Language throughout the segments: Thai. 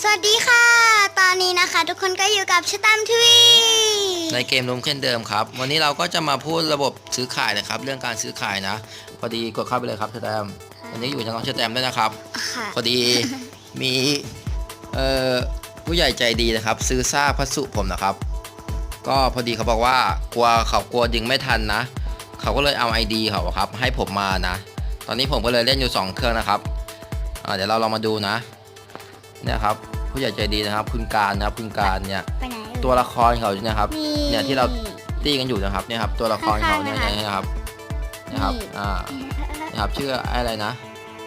สวัสดีค่ะ ตอนนี้นะคะ ทุกคนก็อยู่กับชะตามทีวีในเกมลุมเช่นเดิมครับ วันนี้เราก็จะมาพูดระบบซื้อขายนะครับ เรื่องการซื้อขายนะ พอดีกดเข้าไปเลยครับเชอแตมวันนี้อยู่กับน้องเชอแตมด้วยนะครับ ค่ะพอดีมีเอ่อผู้ใหญ่ใจดีนะครับ ซื้อซากพัสดุผมนะครับ ก็พอดีเขาบอกว่ากลัวเขากลัวดึงไม่ทันนะ เขาก็เลยเอา ID เขาอะครับ ให้ผมมานะ ตอนนี้ผมก็เลยเล่นอยู่2เครื่องนะครับอ่าเดี๋ยวเราลองมาดูนะ เนี่ยครับผู้ใหญ่ใจดีนะครับ คุณการนะครับคุณการเนี่ยไปไหนเอ่ย ตัวละครเขาเนี่ยนะครับนี่เนี่ยที่เรา ตีกันอยู่นะครับเนี่ยครับตัวละครเขาเนี่ยข้างๆนะคะเนี่ยนะครับนะครับนี่อ่านะครับชื่ออะไรนะ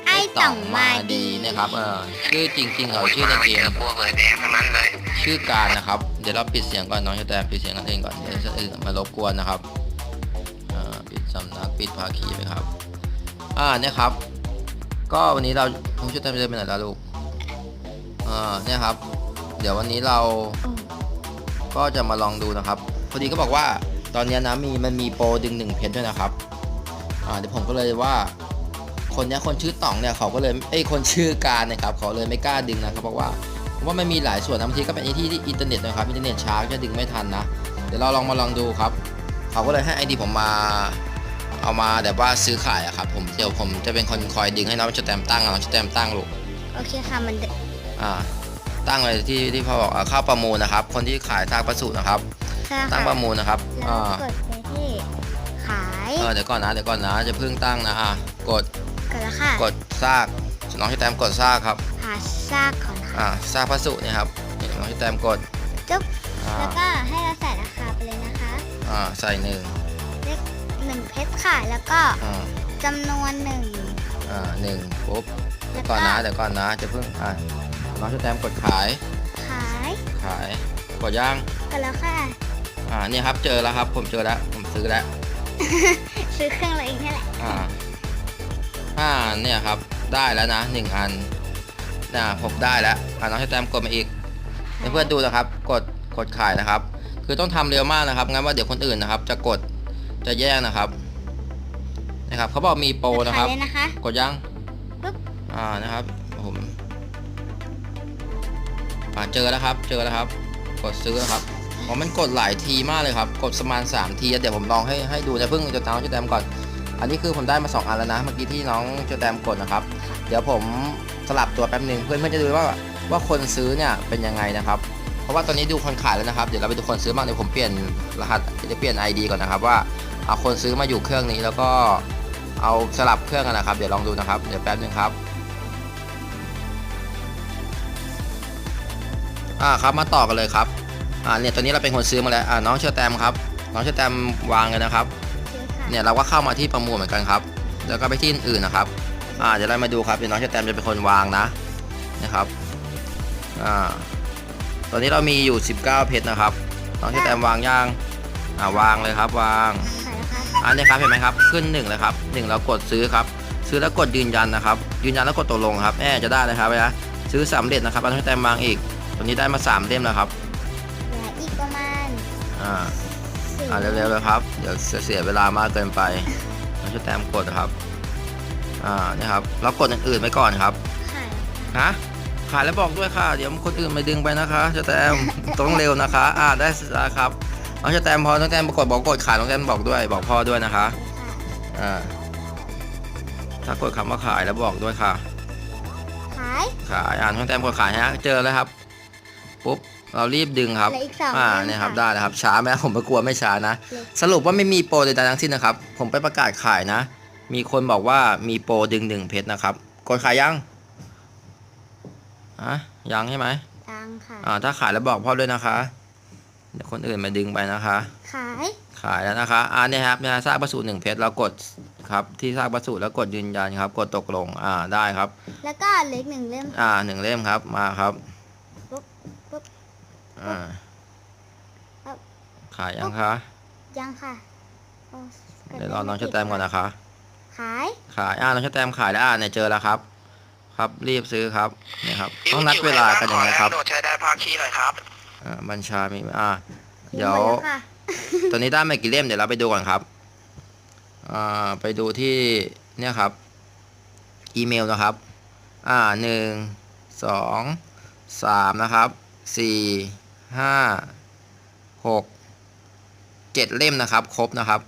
ไอ้ต่องมาดีเนี่ยครับ เออชื่อจริง ๆ เขาชื่อในเกมพวกเลยแดงทั้งนั้นเลย ชื่อการนะครับ เดี๋ยวเราปิดเสียงก่อนน้องชะแตมปิดเสียงกันเองก่อน เดี๋ยวจะอื่นมารบกวนนะครับ อ่า ปิดสำนัก ปิดภาคีไปครับ อ่า เนี่ยครับ ก็วันนี้เราน้องชะแตมจะไปไหนล่ะลูก อ่าเนี่ยครับ เดี๋ยววันนี้เราก็จะมาลองดูนะครับ พอดีก็บอกว่าตอนนี้นะมีมันมีโปรดึงหนึ่งเพชรด้วยนะครับ อ่าเดี๋ยวผมก็เลยว่าคนเนี้ยคนชื่อต่องเนี่ยเขาก็เลยเอ้ยคนชื่อการนะครับเขาเลยไม่กล้าดึงนะครับเพราะว่าเพราะว่ามันมีหลายส่วนนะบางทีก็เป็นไอที่ที่อินเทอร์เน็ตนะครับอินเทอร์เน็ตช้าจะดึงไม่ทันนะ เดี๋ยวเราลองมาลองดูครับ เขาก็เลยให้ไอดีผมมาเอามาแบบว่าซื้อขายอะครับผมเดี๋ยวผมจะเป็นคนคอยดึงให้น้องจะแตมตั้งน้องจะแตมตั้งลูกโอเคค่ะมันเตั้งเลยที่ที่พ่อบอกอ่าเข้าประมูลนะครับ คนที่ขายซากประสูนะครับค่ะตั้งประมูลนะครับแล้วอ่ากดไปที่ขายเออเดี๋ยวก่อนนะเดี๋ยวก่อนนะจะเพิ่งตั้งนะอะกดกดแล้วค่ะกดซากน้องที่แต้มกดซากครับหาซากก่อนค่ะอ่าซากพัสดุเนี่ยครับนี่น้องที่แต้มกดจุ๊บอ่าแล้วก็ให้เราใส่ราคาไปเลยนะคะอ่าใส่หนึ่งเลขหนึ่งเพชรค่ะแล้วก็อ่าจำนวนหนึ่งอ่าหนึ่งปุ๊บแล้เดี๋ยววก่อนนะก็เดี๋ยวก่อนนะจะเพิ่งอ่า น้องที่แต้มกดขาย ขายขาย กดย่างกดแล้วค่ะ อ่า เนี่ยครับ เจอแล้วครับ ผมเจอแล้ว ผมซื้อแล้ว ซื้อเครื่องเราเองนี่แหละ อ่าอ่าเนี่ยครับ ได้แล้วนะหนึ่งอันน่ะผมได้แล้ว อ่าน้องที่แต้มกดมาอีกให้เพื่อนดูนะครับ กด กดขายนะครับ คือต้องทำเร็วมากนะครับ งั้นว่าเดี๋ยวคนอื่นนะครับ จะกด จะแย่งนะครับ นะครับ เขาบอกมีโปรนะครับขายเลยนะคะกดยังปึ๊บอ่า นะครับ ผ่าเจอแล้วครับ เจอแล้วครับ กดซื้อนะครับอ๋อมันกดหลายทีมากเลยครับ กดประมาณ3ทีเดี๋ยวผมลองให้ให้ดูนะเพิ่งจะน้องจะแตมก่อน อันนี้คือผมได้มา 2 อันแล้วนะ เมื่อกี้ที่น้องจะแตมกดนะครับ เดี๋ยวผมสลับตัวแป๊บหนึ่งเพื่อนเพื่อนจะดูว่าว่าคนซื้อเนี่ยเป็นยังไงนะครับ เพราะว่าตอนนี้ดูคนขายแล้วนะครับ เดี๋ยวเราไปดูคนซื้อบ้างเดี๋ยวผมเปลี่ยนรหัสจะเปลี่ยน ID ก่อนนะครับว่าเอาคนซื้อมาอยู่เครื่องนี้แล้วก็เอาสลับเครื่องกันนะครับ เดี๋ยวลองดูนะครับ เดี๋ยวแป๊บหนึงครับ อ่าครับมาต่อกันเลยครับอ่าเนี่ยตอนนี้เราเป็นคนซื้อมาแล้วอ่าน้องเชอร์แตมครับน้องเชอร์แตมวางเลยนะครับซื้อค่ะเนี่ยเราก็เข้ามาที่ประมูลเหมือนกันครับ แล้วก็ไปที่อื่นๆนะครับอ่าเดี๋ยวเรามาดูครับเดี๋ยวน้องเชอร์แตมจะเป็นคนวางนะนะครับอ่าตอนนี้เรามีอยู่ 19 เพชรนะครับน้องเชอร์แตมวางย่างอ่าวางเลยครับวางขายนะคะอันนี้ครับเห็นไหมครับขึ้น1เลยครับ1เรากดซื้อครับ ซื้อแล้วกดยืนยันนะครับ ยืนยันแล้วกดตกลงครับแอบจะได้เลยครับเวลาซื้อสำเร็จนะครับเอาให้แต้มวางอีก ตัวนี้ได้มา3เล่มแล้วครับเหลืออีกประมาณอ่าสี่อ่าเร็วๆเลยครับเดี๋ยวจะเสียเวลามากเกินไปเราจะแต้มกดนะครับอ่านี่ครับเรากดอื่นๆไปก่อนครับขายฮะขายแล้วบอกด้วยค่ะ เดี๋ยวคนอื่นมาดึงไปนะคะจะแต้มต้องเร็วนะคะ อ่าได้แล้วครับน้องจะแต้มพอน้องแต้มกดบอกกดขายน้องแต้มบอกด้วยบอกพ่อด้วยนะคะ ค่ะอ่าถ้ากดคำว่าขายแล้วบอกด้วยค่ะ ขายขายอ่านช่องแต้มกดขายฮะ เจอแล้วครับ ปุ๊บเรารีบดึงครับเหลืออีกสองอ่าล่มเนี่ยครับะได้แล้วครับ ช้าไหมผมไม่กลัวไม่ช้านะ เหลือ สรุปว่าไม่มีโปรใดๆทั้งสิ้นนะครับ ผมไปประกาศขายนะ มีคนบอกว่ามีโปรดึงหนึ่งเพชรนะครับ กดขายยังอะยังใช่ไหมตังค่ะ อ่าถ้าขายแล้วบอกพ่อด้วยนะคะ เดี๋ยวคนอื่นมาดึงไปนะคะ ขายขายแล้วนะคะอ่าเนี่ยครับเนี่ยซากประสูตรหนึ่งเพชรเรากดครับที่ซากประสูตรแล้วกดยืนยันครับ กดตกลงอ่าได้ครับ แล้วก็เหล็กหนึ่งเล่ม อ่าหนึ่งเล่มครับมาครับปุ๊บปุ๊บ อ่าปุ๊บขายยังคะ ยังค่ะโอ้กเดี๋ยวรอน้องชะแตมก่อนนะคะ ขาย ขาย อ่า น้องชะแตมขายแล้วอ่าเนี่ยเจอแล้วครับ ครับ รีบซื้อครับเนี่ยครับ ต้องนัดเวลากันยังไงครับโดดใช้ได้ภาคีหน่อยครับอ่าบัญชา มี อ่า เดี๋ยวหมแล้ค่ะตอนนี้ได้มากี่เล่ม เดี๋ยวเราไปดูก่อนครับ อ่า ไปดูที่ เนี่ยครับ อีเมลนะครับ อ่าหนึ่ง สอง สามนะครับ สี่ ห้าหกเจ็ดเล่มนะครับ ครบนะครับ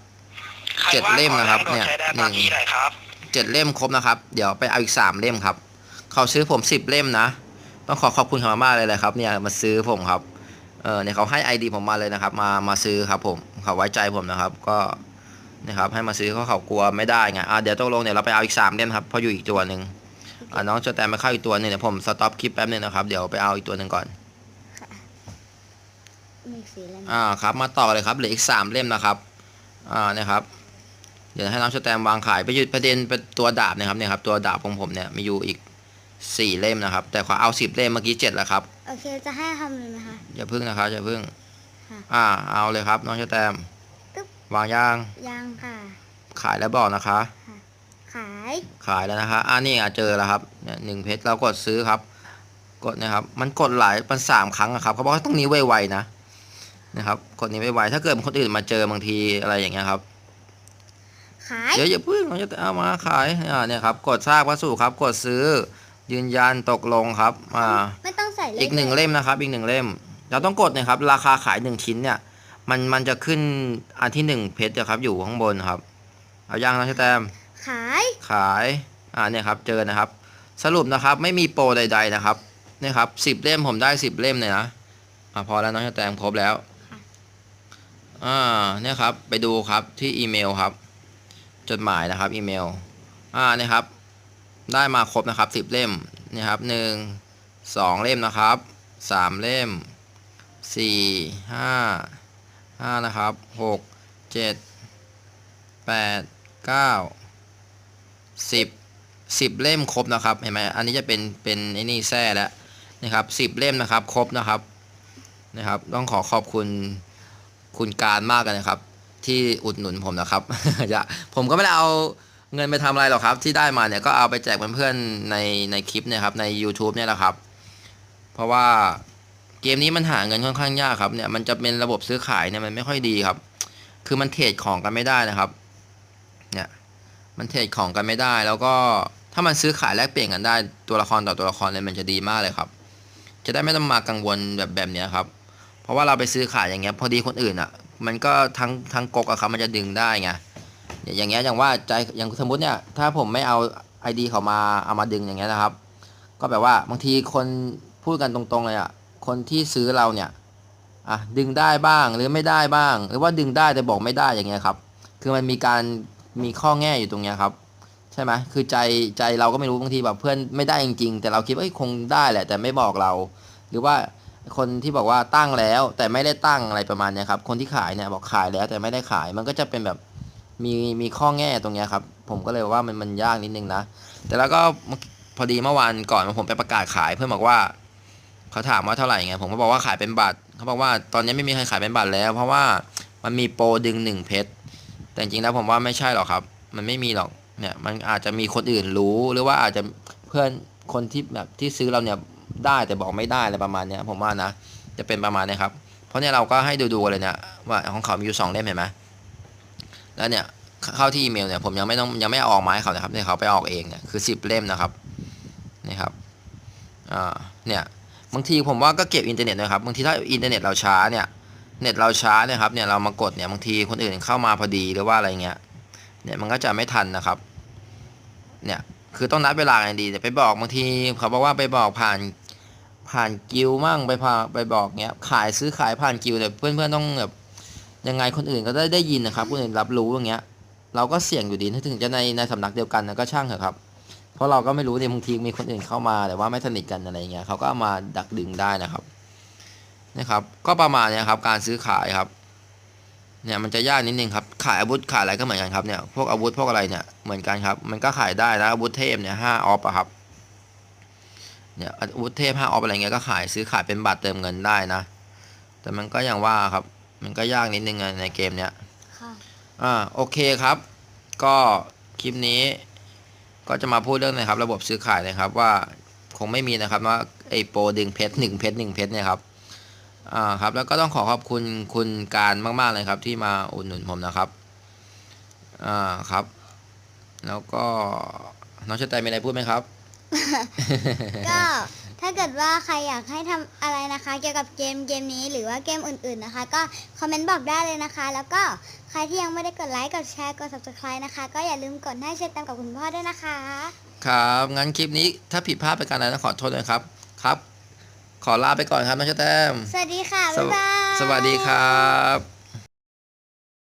เจ็ดเล่มนะครับ เนี่ยใช้ได้หนึ่ภางคีหน่อยครับเจ็ดเล่มครบนะครับ เดี๋ยวไปเอาอีกสามเล่มครับ เขาซื้อผมสิบเล่มนะ ต้องขอขอบคุณเขามากๆเลยเลยครับ เนี่ยมาซื้อผมครับ เออเนี่ยเขาให้ไอดีผมมาเลยนะครับ มามาซื้อครับ ผมเขาไว้ใจผมนะครับ ก็นะครับให้มาซื้อเขาเขากลัวไม่ได้ไงอะเดี๋ยวตกลงเดี๋ยวเราไปเอาอีกสามเล่มครับเพราะอยู่อีกตัวหนึ่งอะน้องจะแตมไปเข้าอีกตัวหนึงเดี๋ยวผมสต็อปคลิปแป๊บนึงนะครับ เดี๋ยวไปเอาอีกตัวหนึ่งก่อน มีสีอะไรไหมอ่าครับมาต่อเลยครับเหลืออีกสามเล่มนะครับอ่านะครับเดี๋ยวให้น้องสแตมวางขายไปยุดประเด็นเป็นตัวดาบนะครับเนี่ยครับตัวดาบของผมเนี่ยมีอยู่อีกสี่เล่มนะครับ แต่ขอเอาสิบเล่มเมื่อกี้เจ็ดแล้วครับโอเคจะให้ทำเลยไหมคะอย่าพึ่งนะครับอย่าพึ่งค่ะอ่าเอาเลยครับ น้องสแตมตึ๊บวางย่างยังค่ะ ขายแล้วบอกนะคะ ขายขายแล้วนะคะอ่านี่อะเจอแล้วครับเนี่ยหนึ่งเพชรเรากดซื้อครับ กดนะครับ มันกดหลายมันสามครั้งอะครับเขาบอกว่าต้องนิ้วไวๆนะ นะครับกดนิ้วไวๆถ้าเกิดคนอื่นมาเจอบางทีอะไรอย่างเงี้ยครับขายเดี๋ยวอย่าเพึ่งเราจะเอามาขายอ่าเนี่ยครับ กดซากวัสดุครับ กดซื้อ ยืนยันตกลงครับอ่าไม่ต้องใส่เลขอีกหนึ่งเล่มนะครับอีกหนึ่งเล่ม เราต้องกดนะครับ ราคาขายหนึ่งชิ้นเนี่ย มันมันจะขึ้นอันที่หนึ่งเพชรนะครับ อยู่ข้างบนครับ เอาย่างนะชแตมขายขายอ่าเนี่ยครับ เจอนะครับ สรุปนะครับไม่มีโปรใด ๆนะครับเนี่ยครับสิบเล่มผมได้สิบเล่มเลยนะอ่าพอแล้วน้องชแตมครบแล้ว อ่าเนี่ยครับไปดูครับที่อีเมลครับ จดหมายนะครับอีเมลอ่าเนี่ยครับได้มาครบนะครับสิบเล่มนี่ครับหนึ่งสองเล่มนะครับสามเล่มสี่ห้าห้านะครับหกเจ็ดแปดเก้าสิบสิบเล่มครบนะครับเห็นไหมอันนี้จะเป็นเป็นไอ้นี่แท้แล้วนะครับสิบเล่มนะครับครบนะครับนะครับ ต้องขอขอบคุณ คุณการมากเลยนะครับ ที่อุดหนุนผมนะครับจะผมก็ไม่ได้เอาเงินไปทำอะไรหรอกครับ ที่ได้มาเนี่ยก็เอาไปแจกเพื่อนๆในในคลิปเนี่ยครับใน YouTube เนี่ยแหละครับ เพราะว่าเกมนี้มันหาเงินค่อนข้างยากครับเนี่ยมันจะเป็นระบบซื้อขายเนี่ยมันไม่ค่อยดีครับ คือมันเทรดของกันไม่ได้นะครับ เนี่ยมันเทรดของกันไม่ได้ แล้วก็ถ้ามันซื้อขายแลกเปลี่ยนกันได้ตัวละครต่อตัวละครเลยมันจะดีมากเลยครับ จะได้ไม่ต้องมากังวลแบบแบบเนี้ยครับ เพราะว่าเราไปซื้อขายอย่างเงี้ยพอดีคนอื่นอะ มันก็ทั้งทั้งกกอะครับมันจะดึงได้ไงอย่างเงี้ยอย่างว่าใจอย่างสมมติเนี่ยถ้าผมไม่เอา ID เขามาเอามาดึงอย่างเงี้ยนะครับ ก็แบบว่าบางทีคนพูดกันตรงๆเลยอะคนที่ซื้อเราเนี่ยอะดึงได้บ้างหรือไม่ได้บ้าง หรือว่าดึงได้แต่บอกไม่ได้อย่างเงี้ยครับคือมันมีการมีข้อแง่อยู่ตรงเนี้ยครับใช่ไหมคือใจใจเราก็ไม่รู้บางทีแบบเพื่อนไม่ได้จริงๆ แต่เราคิดว่าคงได้แหละแต่ไม่บอกเรา หรือว่า คนที่บอกว่าตั้งแล้วแต่ไม่ได้ตั้งอะไรประมาณเนี้ยครับ คนที่ขายเนี่ยบอกขายแล้วแต่ไม่ได้ขาย มันก็จะเป็นแบบมีมีข้อแง่ตรงเนี้ยครับ ผมก็เลยว่ามันมันยากนิดนึงนะ แต่แล้วก็พอดีเมื่อวานก่อนผมไปประกาศขายเพื่อนบอกว่าเขาถามว่าเท่าไหร่ไงผมก็บอกว่าขายเป็นบัตรเขาบอกว่าตอนนี้ไม่มีใครขายเป็นบัตรแล้ว เพราะว่ามันมีโปรดึงหนึ่งเพชรแต่จริงๆแล้วผมว่าไม่ใช่หรอกครับ มันไม่มีหรอกเนี่ยมันอาจจะมีคนอื่นรู้หรือว่าอาจจะเพื่อนคนที่แบบที่ซื้อเราเนี่ย ได้แต่บอกไม่ได้อะไรประมาณนี้ผมว่านะ จะเป็นประมาณนี้ครับ เพราะเนี่ยเราก็ให้ดูๆกันเลยเนี่ยว่าของเขามีอยู่สองเล่มเห็นไหมแล้วเนี่ยเข้าที่อีเมลเนี่ยผมยังไม่ต้องยังไม่ออกมาให้เขานะครับเนี่ยเขาไปออกเองเนี่ยคือสิบเล่มนะครับนี่ครับอ่าเนี่ยบางทีผมว่าก็เก็บอินเทอร์เน็ตนะครับบางทีถ้าอินเทอร์เน็ตเราช้าเนี่ยเน็ตเราช้าเนี่ยครับเนี่ยเรามากดเนี่ยบางทีคนอื่นเข้ามาพอดีหรือว่าอะไรเงี้ยเนี่ยมันก็จะไม่ทันนะครับเนี่ยคือต้องนัดเวลากันดีแต่ไปบอกบางทีเขาบอกว่าไปบอกผ่าน ผ่านกิลมั่งไปพาไปบอกเงี้ยขายซื้อขายผ่านกิลแต่เพื่อนๆต้องแบบยังไงคนอื่นก็ได้ได้ยินนะครับคนอื่นรับรู้อย่างเงี้ย เราก็เสี่ยงอยู่ดีถ้าถึงจะในในสำนักเดียวกันนะก็ช่างเถอะครับ เพราะเราก็ไม่รู้เนี่ยบางทีมีคนอื่นเข้ามาแต่ว่าไม่สนิทกันอะไรเงี้ยเขาก็ามาดักดึงได้นะครับนะครับ ก็ประมาณเนี้ยครับการซื้อขายครับเนี่ยมันจะยากนิดนึงครับขายอาวุธขายอะไรก็เหมือนกันครับเนี่ยพวกอาวุธพวกอะไรเนี่ยเหมือนกันครับ มันก็ขายได้นะอาวุธเทพเนี่ยห้าออฟอะครับ เนี่ยอาวุธเทพห้าออฟอะไรเงี้ยก็ขายซื้อขายเป็นบัตรเติมเงินได้นะ แต่มันก็อย่างว่าครับ มันก็ยากนิดนึงอะในเกมเนี้ยค่ะอ่าโอเคครับ ก็คลิปนี้ ก็จะมาพูดเรื่องนะครับ ระบบซื้อขายนะครับว่าคงไม่มีนะครับว่าไอโปรดึงเพชรหนึ่งเพชรหนึ่งเพชรเนี่ยครับอ่าครับแล้วก็ต้องขอขอบคุณคุณการมาก ๆ เลยครับ ที่มาอุดหนุนผมนะครับอ่าครับ แล้วก็น้องชะแตมีอะไรพูดไหมครับ ก็ถ้าถ้าเกิดว่าใครอยากให้ทำอะไรนะคะ เกี่ยวกับเกมเกมนี้หรือว่าเกมอื่นๆนะคะ ก็คอมเมนต์บอกได้เลยนะคะ แล้วก็ใครที่ยังไม่ได้กดไลค์กดแชร์กด subscribe นะคะ ก็อย่าลืมกดให้เชตแตมกับคุณพ่อด้วยนะคะ ครับ งั้นคลิปนี้ถ้าผิดพลาดไปการใดต้องขอโทษด้วยครับ ครับ ขอลาไปก่อนครับน้องเชอแตมสวัสดีค่ะสบ๊ายวบาย สวัสดีครับ